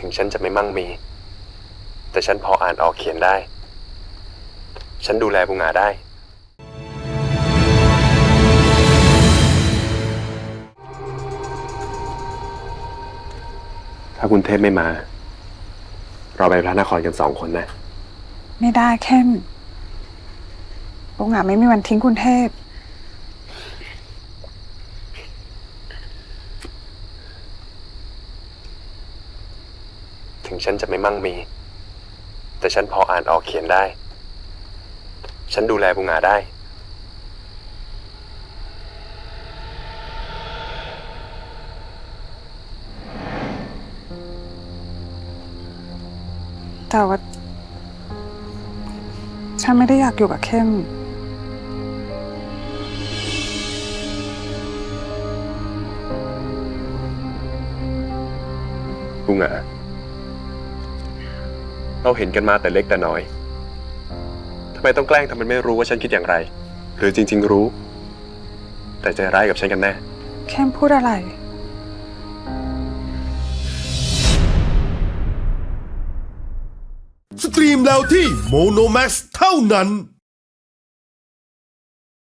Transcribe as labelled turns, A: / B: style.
A: ถึงฉันจะไม่มั่งมี แต่ฉันพออ่านออกเขียนได้ ฉันดูแลบุงอาได้ ถ้าคุณเทพไม่มา เราไปพระนครกันสองคนนะ
B: ไม่ได้เข้มบุงอาไม่มีวันทิ้งคุณเทพ
A: ถึงฉันจะไม่มั่งมี แต่ฉันพออ่านออกเขียนได้ ฉันดูแลบุงอาได้
B: แต่ว่า ฉันไม่ได้อยากอยู่กับเข้ม
A: บุงอา เราเห็นกันมาแต่เล็กแต่น้อยทำไมต้องแกล้งทำเป็นไม่รู้ว่าฉันคิดอย่างไร หรือจริง ๆรู้ แต่ใจร้ายกับฉันกันแน่
B: เข้มพูดอะไร
C: สตรีมแล้วที่โมโนแม x เท่านั้น